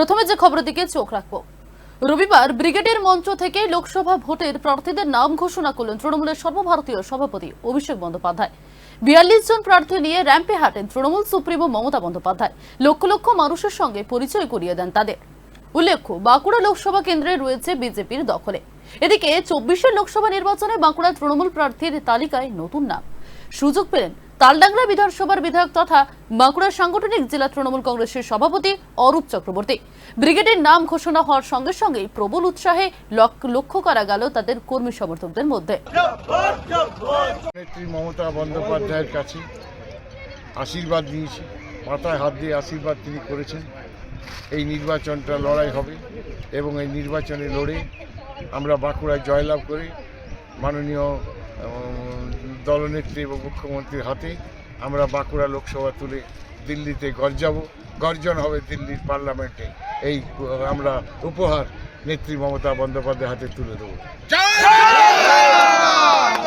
প্রথমে যে খবরের দিকে চোখ রাখব। রবিবার ব্রিগেডের মঞ্চ থেকে লোকসভা ভোটের প্রার্থীদের নাম ঘোষণা করলেন তৃণমূলের সর্বভারতীয় সভাপতি অভিষেক বন্দ্যোপাধ্যায়। বিয়াল্লিশ জন প্রার্থী নিয়ে র্যাম্পে হাঁটেন তৃণমূল সুপ্রিমো মমতা বন্দ্যোপাধ্যায়। লক্ষ লক্ষ মানুষের সঙ্গে পরিচয় করিয়ে দেন তাদের। উল্লেখ্য, বাঁকুড়া লোকসভা কেন্দ্রে রয়েছে বিজেপির দখলে। এদিকে চব্বিশের লোকসভা নির্বাচনে বাঁকুড়া তৃণমূল প্রার্থীর তালিকায় নতুন নাম। সুযোগ পেলেন তালডাংরা বিধানসভার বিধায়ক তথা বাঁকুড়া সাংগঠনিক জেলা তৃণমূল কংগ্রেসের সভাপতি অরূপ চক্রবর্তী। ব্রিগেডের নাম ঘোষণা হওয়ার সঙ্গে সঙ্গেই প্রবল উৎসাহে লক- লক্ষ্য করা গেল তাদের কর্মী সমর্থকদের মধ্যে। মমতা বন্দ্যোপাধ্যায়ের কাছে আশীর্বাদ নিয়েছি। মাথায় হাত দিয়ে আশীর্বাদ তিনি করেছেন। এই নির্বাচনটা লড়াই হবে এবং এই নির্বাচনে লড়ে আমরা বাঁকুড়ায় জয়লাভ করে মাননীয় দলনেত্রী এবং মুখ্যমন্ত্রীর হাতে আমরা বাঁকুড়া লোকসভা তুলে দিল্লিতে গর্জাব, গর্জন হবে দিল্লির পার্লামেন্টে। এই আমরা উপহার নেত্রী মমতা বন্দ্যোপাধ্যায়ের হাতে তুলে দেবো।